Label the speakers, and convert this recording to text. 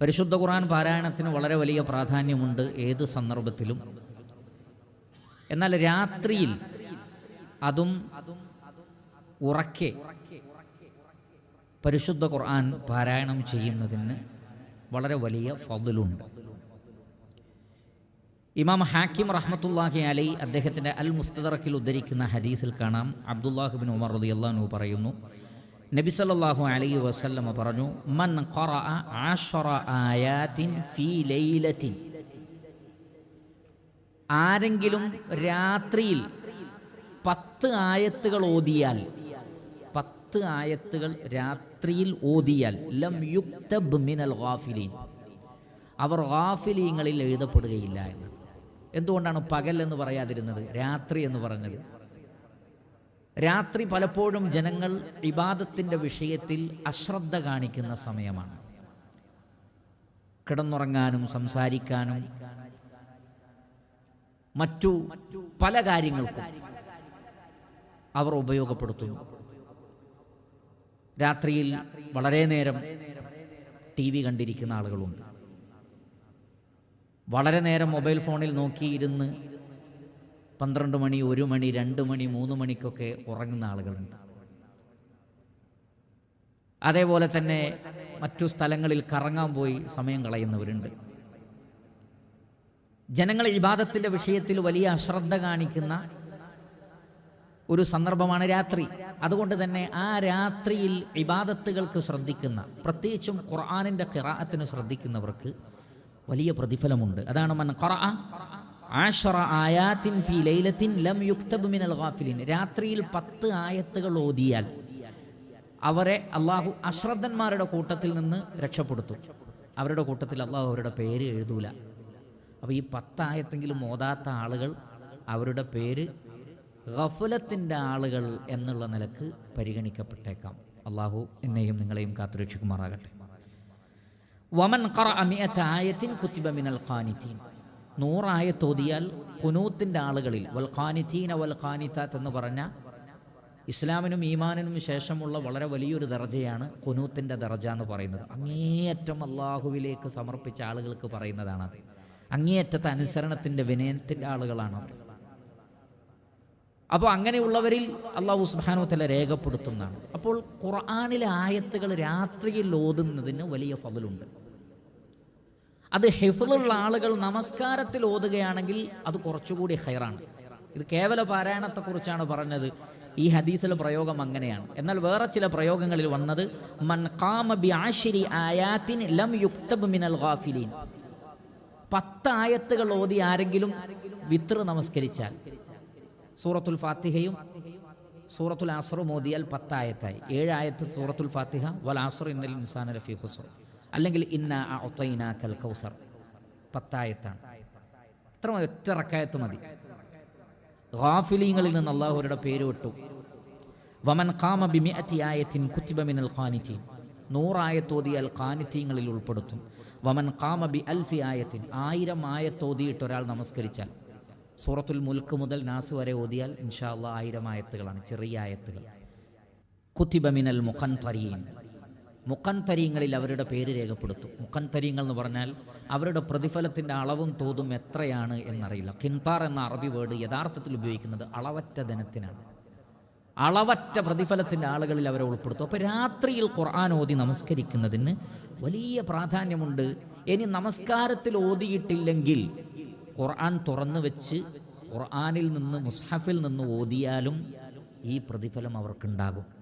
Speaker 1: പരിശുദ്ധ ഖുർആൻ പാരായണത്തിന് വളരെ വലിയ പ്രാധാന്യമുണ്ട് ഏത് സന്ദർഭത്തിലും. എന്നാൽ രാത്രിയിൽ അതും ഉറക്കെ പരിശുദ്ധ ഖുർആൻ പാരായണം ചെയ്യുന്നതിന് വളരെ വലിയ ഫതിലുണ്ട് ഇമാം ഹാക്കിം റഹ്മത്തുല്ലാഹി അലൈ അദ്ദേഹത്തിന്റെ അൽ മുസ്തദറക്കിൽ ഉദ്ധരിക്കുന്ന ഹദീസിൽ കാണാം. അബ്ദുല്ലാഹുബിൻ ഉമർ റളിയല്ലാഹു പറയുന്നു നബി സല്ലല്ലാഹു അലൈഹി വസല്ലമ പറഞ്ഞു മൻ ഖറഅ ആയാത്തിൻ ഫീ ലൈലത്തിൻ. ആരെങ്കിലും രാത്രിയിൽ പത്ത് ആയത്തുകൾ ഓതിയാൽ പത്ത് ആയത്തുകൾ രാത്രിയിൽ ഓതിയാൽ ലം യുക്തബ് മിനൽ ഗാഫിലീൻ. അവർ ഗാഫിലീങ്ങളിൽ എഴുതപ്പെടുകയില്ല എന്ന് എന്തുകൊണ്ടാണ് പകൽ എന്ന് പറയാതിരുന്നത് രാത്രി എന്ന് പറഞ്ഞത്? രാത്രി പലപ്പോഴും ജനങ്ങൾ വിവാദത്തിന്റെ വിഷയത്തിൽ അശ്രദ്ധ കാണിക്കുന്ന സമയമാണ്. കിടന്നുറങ്ങാനും സംസാരിക്കാനും മറ്റു പല കാര്യങ്ങൾക്കും അവർ ഉപയോഗപ്പെടുത്തുന്നു. രാത്രിയിൽ വളരെ നേരം ടി വി കണ്ടിരിക്കുന്ന ആളുകളുണ്ട്. വളരെ നേരം മൊബൈൽ ഫോണിൽ നോക്കിയിരുന്ന് പന്ത്രണ്ട് മണി ഒരു മണി രണ്ട് മണി മൂന്ന് മണിക്കൊക്കെ ഉറങ്ങുന്ന ആളുകളുണ്ട്. അതേപോലെ തന്നെ മറ്റു സ്ഥലങ്ങളിൽ കറങ്ങാൻ പോയി സമയം കളയുന്നവരുണ്ട്. ജനങ്ങൾ ഇബാദത്തിന്റെ വിഷയത്തിൽ വലിയ അശ്രദ്ധ കാണിക്കുന്ന ഒരു സന്ദർഭമാണ് രാത്രി. അതുകൊണ്ട് തന്നെ ആ രാത്രിയിൽ ഇബാദത്തുകൾക്ക് ശ്രദ്ധിക്കുന്ന പ്രത്യേകിച്ചും ഖുർആാനിന്റെ ഖിറാഅത്തിന് ശ്രദ്ധിക്കുന്നവർക്ക് വലിയ പ്രതിഫലമുണ്ട്. അതാണ് മൻ ഖറഅ ആഷറ ആയാത്തിൻ ഫി ലൈലത്തിൻ ലം യുക്തബ് മിനൽ ഗാഫിലിൻ. രാത്രിയിൽ പത്ത് ആയത്തുകൾ ഓതിയാൽ അവരെ അള്ളാഹു അശ്രദ്ധന്മാരുടെ കൂട്ടത്തിൽ നിന്ന് രക്ഷപ്പെടുത്തും. അവരുടെ കൂട്ടത്തിൽ അള്ളാഹു അവരുടെ പേര് എഴുതൂല. അപ്പോൾ ഈ പത്തായത്തെങ്കിലും ഓതാത്ത ആളുകൾ അവരുടെ പേര് ഗഫലത്തിന്റെ ആളുകൾ എന്നുള്ള നിലയ്ക്ക് പരിഗണിക്കപ്പെട്ടേക്കാം. അള്ളാഹു എന്നെയും നിങ്ങളെയും കാത്തുരക്ഷിക്കുമാറാകട്ടെ. വമൻ ഖറ അമിയത്ത് ആയത്തിൻ കുത്തിബ മിനൽ ഖാനിത്തീൻ നൂറായത്തോതിയാൽ കുനൂത്തിന്റെ ആളുകളിൽ വൽഖാനിത്തീന വൽഖാനിത്താത്ത് വൽ ഖാനിത്താത്ത് എന്ന് പറഞ്ഞ ഇസ്ലാമിനും ഈമാനിനും ശേഷമുള്ള വളരെ വലിയൊരു ദർജയാണ് കുനൂത്തിന്റെ ദർജ എന്ന് പറയുന്നത്. അങ്ങേയറ്റം അള്ളാഹുവിലേക്ക് സമർപ്പിച്ച ആളുകൾക്ക് പറയുന്നതാണ് അത് അങ്ങേയറ്റത്തെ അനുസരണത്തിന്റെ വിനയത്തിന്റെ ആളുകളാണ് അവർ. അപ്പോൾ അങ്ങനെയുള്ളവരിൽ അള്ളാഹു സുബാനു തല രേഖപ്പെടുത്തുന്നതാണ്. അപ്പോൾ ഖുർആാനിലെ ആയത്തുകൾ രാത്രിയിൽ ഓതുന്നതിന് വലിയ ഫതലുണ്ട്. അത് ഹെഫിലുള്ള ആളുകൾ നമസ്കാരത്തിൽ ഓതുകയാണെങ്കിൽ അത് കുറച്ചുകൂടി ഹൈറാണ്. ഇത് കേവല പാരായണത്തെക്കുറിച്ചാണ് പറഞ്ഞത്. ഈ ഹദീസിലെ പ്രയോഗം അങ്ങനെയാണ്. എന്നാൽ വേറെ ചില പ്രയോഗങ്ങളിൽ വന്നത് മൻ ബി ആയാത്തിൻ ലം യുക്തബ് മിനൽ ഗാഫിലീൻ. പത്ത് ആയത്തുകൾ ഓതി ആരെങ്കിലും വിത്ര നമസ്കരിച്ചാൽ. സൂറത്തുൽ ഫാത്തിഹയും സൂറത്തുൽ ആസറും ഓതിയാൽ പത്തായത്തായി. ഏഴായത്ത് സൂറത്തുൽ ഫാത്തിഹ വൽ ആസർ ഇന്നൽ ഇൻസാന ലഫീ ഖുസർ അല്ലെങ്കിൽ ഇന്ന ഒത്തൈന കൽ കൗസർ പത്തായത്താണ്. ഇത്ര ഒറ്റ റക്കായത്ത് മതി. ഗാഫിലീങ്ങളിൽ നിന്ന് അള്ളാഹുരുടെ പേര് വിട്ടു. വമൻ കാമ ബിമി അറ്റി ആയത്തിൻ കുത്തിബമിനൽ മിനൽ ഖാനിത്തീൻ നൂറായത്തോതിയാൽ ഖാനിത്തീങ്ങളിൽ ഉൾപ്പെടുത്തും. വമൻ കാമ ബി അൽഫി ആയത്തിൻ ആയിരം ആയത്തോതിയിട്ട് ഒരാൾ നമസ്കരിച്ചാൽ. സൂറത്തുൽ മുൽക്ക് മുതൽ നാസ് വരെ ഓതിയാൽ ഇൻഷാ അള്ളാഹ് ആയിരം ആയത്തുകളാണ് ചെറിയ ആയത്തുകൾ. കുത്തിബമിനൽ മുഖൻ തരീൻ മുഖൻ തരീങ്ങളിൽ അവരുടെ പേര് രേഖപ്പെടുത്തും. മുഖൻതരീങ്ങൾ എന്ന് പറഞ്ഞാൽ അവരുടെ പ്രതിഫലത്തിന്റെ അളവും തോതും എത്രയാണ് എന്നറിയില്ല. കിൻതാർ എന്ന അറബി വേർഡ് യഥാർത്ഥത്തിൽ ഉപയോഗിക്കുന്നത് അളവറ്റ ധനത്തിനാണ്. അളവറ്റ പ്രതിഫലത്തിന്റെ ആളുകളിൽ അവരെ ഉൾപ്പെടുത്തും. അപ്പോൾ രാത്രിയിൽ ഖുർആൻ ഓതി നമസ്കരിക്കുന്നതിന് വലിയ പ്രാധാന്യമുണ്ട്. ഇനി നമസ്കാരത്തിൽ ഓതിയിട്ടില്ലെങ്കിൽ ഖുർആൻ തുറന്നു വെച്ച് ഖുർആനിൽ നിന്ന് മുസ്ഹഫിൽ നിന്ന് ഓതിയാലും ഈ പ്രതിഫലം അവർക്കുണ്ടാകും.